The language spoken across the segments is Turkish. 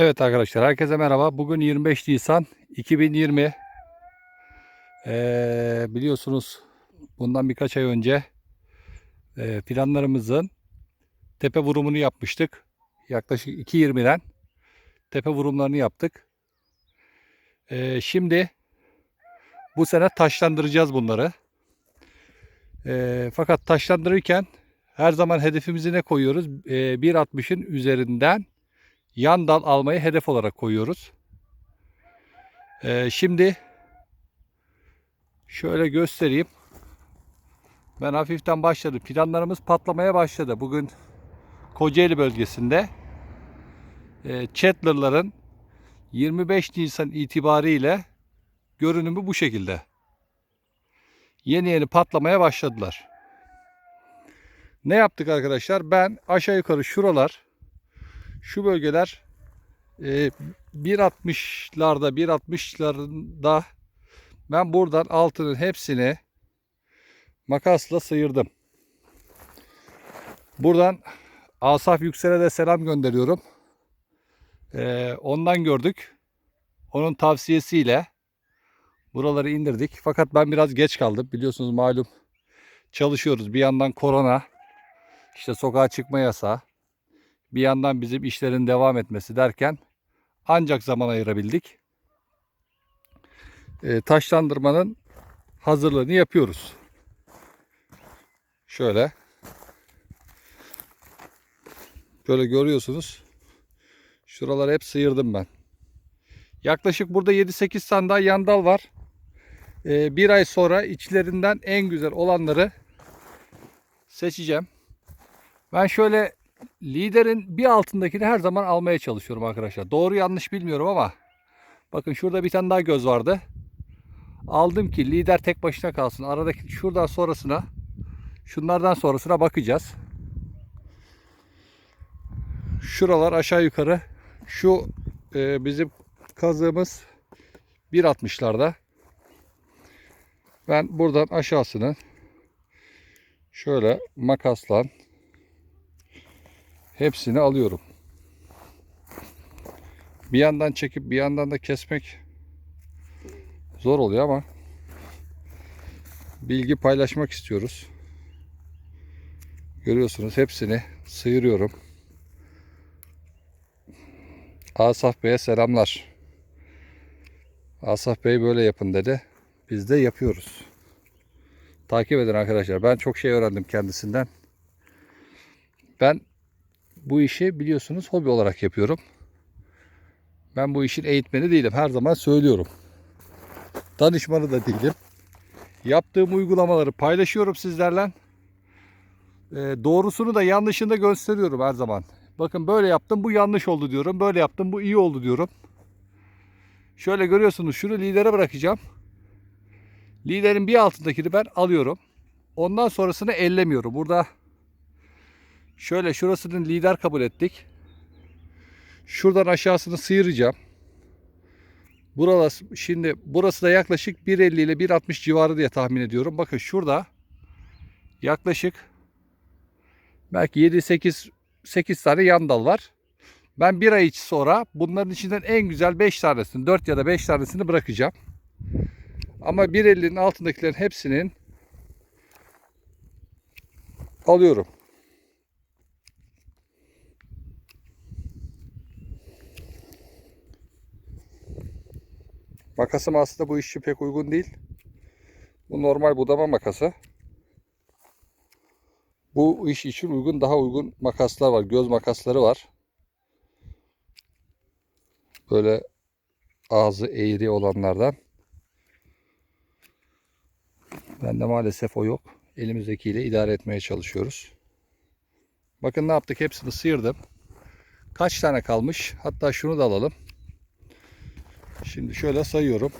Evet arkadaşlar herkese merhaba. Bugün 25 Nisan 2020. Ee, biliyorsunuz bundan birkaç ay önce e, planlarımızın tepe vurumunu yapmıştık. Yaklaşık 2.20'den tepe vurumlarını yaptık. Ee, şimdi bu sene taşlandıracağız bunları. Ee, fakat taşlandırırken her zaman hedefimizi ne koyuyoruz? Ee, 1.60'ın üzerinden yan dal almayı hedef olarak koyuyoruz. Ee, şimdi şöyle göstereyim. Ben hafiften başladı. Planlarımız patlamaya başladı. Bugün Kocaeli bölgesinde e, Chatler'ların 25 Nisan itibariyle görünümü bu şekilde. Yeni yeni patlamaya başladılar. Ne yaptık arkadaşlar? Ben aşağı yukarı şuralar şu bölgeler e, 1.60'larda 1.60'larında ben buradan altının hepsini makasla sıyırdım. Buradan Asaf Yüksel'e de selam gönderiyorum. E, ondan gördük. Onun tavsiyesiyle buraları indirdik. Fakat ben biraz geç kaldım. Biliyorsunuz malum çalışıyoruz. Bir yandan korona, işte sokağa çıkma yasağı bir yandan bizim işlerin devam etmesi derken ancak zaman ayırabildik. E, taşlandırmanın hazırlığını yapıyoruz. Şöyle. Böyle görüyorsunuz. Şuraları hep sıyırdım ben. Yaklaşık burada 7-8 tane daha yandal var. E, bir ay sonra içlerinden en güzel olanları seçeceğim. Ben şöyle liderin bir altındakini her zaman almaya çalışıyorum arkadaşlar. Doğru yanlış bilmiyorum ama bakın şurada bir tane daha göz vardı. Aldım ki lider tek başına kalsın. Aradaki şuradan sonrasına şunlardan sonrasına bakacağız. Şuralar aşağı yukarı şu e, bizim kazığımız 1.60'larda. Ben buradan aşağısını şöyle makasla hepsini alıyorum. Bir yandan çekip bir yandan da kesmek zor oluyor ama bilgi paylaşmak istiyoruz. Görüyorsunuz hepsini sıyırıyorum. Asaf Bey'e selamlar. Asaf Bey böyle yapın dedi. Biz de yapıyoruz. Takip edin arkadaşlar. Ben çok şey öğrendim kendisinden. Ben bu işi biliyorsunuz hobi olarak yapıyorum. Ben bu işin eğitmeni değilim. Her zaman söylüyorum. Danışmanı da değilim. Yaptığım uygulamaları paylaşıyorum sizlerle. Ee, doğrusunu da yanlışını da gösteriyorum her zaman. Bakın böyle yaptım bu yanlış oldu diyorum. Böyle yaptım bu iyi oldu diyorum. Şöyle görüyorsunuz şunu lidere bırakacağım. Liderin bir altındakini ben alıyorum. Ondan sonrasını ellemiyorum. Burada Şöyle şurasının lider kabul ettik. Şuradan aşağısını sıyıracağım. Burası, şimdi burası da yaklaşık 1.50 ile 1.60 civarı diye tahmin ediyorum. Bakın şurada yaklaşık belki 7-8 8 tane yan dal var. Ben bir ay içi sonra bunların içinden en güzel 5 tanesini 4 ya da 5 tanesini bırakacağım. Ama 1.50'nin altındakilerin hepsinin alıyorum. Makasım aslında bu iş için pek uygun değil. Bu normal budama makası. Bu iş için uygun daha uygun makaslar var. Göz makasları var. Böyle ağzı eğri olanlardan. Bende maalesef o yok. Elimizdekiyle idare etmeye çalışıyoruz. Bakın ne yaptık? Hepsini sıyırdım. Kaç tane kalmış? Hatta şunu da alalım. Şimdi şöyle sayıyorum.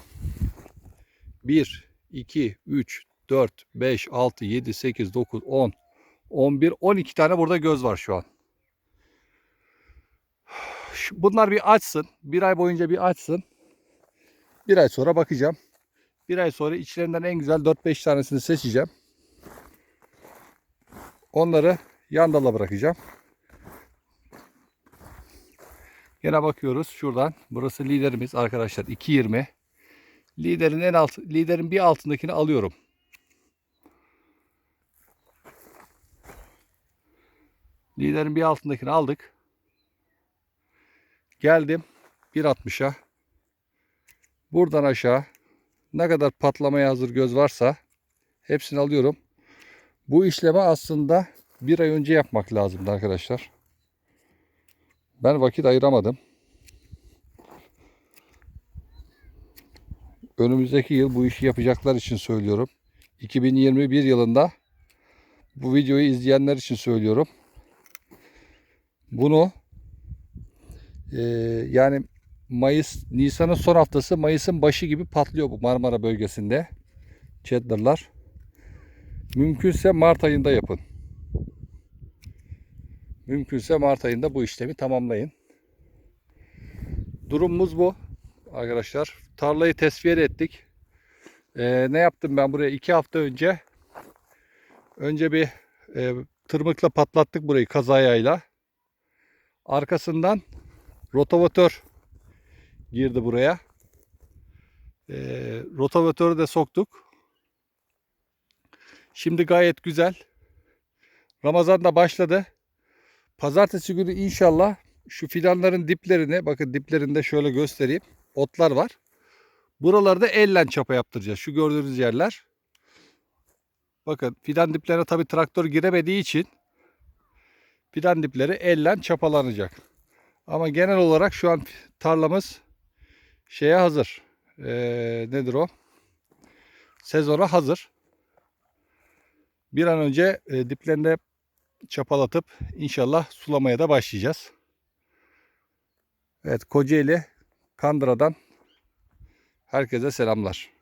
1, 2, 3, 4, 5, 6, 7, 8, 9, 10, 11, 12 tane burada göz var şu an. Bunlar bir açsın. Bir ay boyunca bir açsın. Bir ay sonra bakacağım. Bir ay sonra içlerinden en güzel 4-5 tanesini seçeceğim. Onları yan dala bırakacağım. Gene bakıyoruz şuradan. Burası liderimiz arkadaşlar 2.20. Liderin en alt liderin bir altındakini alıyorum. Liderin bir altındakini aldık. Geldim 1.60'a. Buradan aşağı ne kadar patlamaya hazır göz varsa hepsini alıyorum. Bu işlemi aslında bir ay önce yapmak lazımdı arkadaşlar. Ben vakit ayıramadım. Önümüzdeki yıl bu işi yapacaklar için söylüyorum. 2021 yılında bu videoyu izleyenler için söylüyorum. Bunu eee, yani Mayıs, Nisan'ın son haftası Mayıs'ın başı gibi patlıyor bu Marmara bölgesinde. Cheddar'lar. Mümkünse Mart ayında yapın. Mümkünse Mart ayında bu işlemi tamamlayın. Durumumuz bu arkadaşlar. Tarlayı tesviye ettik. Ee, ne yaptım ben buraya? iki hafta önce önce bir e, tırmıkla patlattık burayı kazayayla. Arkasından rotavatör girdi buraya. Ee, rotavatörü de soktuk. Şimdi gayet güzel. Ramazan da başladı. Pazartesi günü inşallah şu fidanların diplerini bakın diplerinde şöyle göstereyim. Otlar var. Buralarda elle çapa yaptıracağız. Şu gördüğünüz yerler. Bakın fidan diplerine tabi traktör giremediği için fidan dipleri elle çapalanacak. Ama genel olarak şu an tarlamız şeye hazır. Ee, nedir o? Sezona hazır. Bir an önce e, diplerinde çapalatıp inşallah sulamaya da başlayacağız. Evet Kocaeli Kandıra'dan herkese selamlar.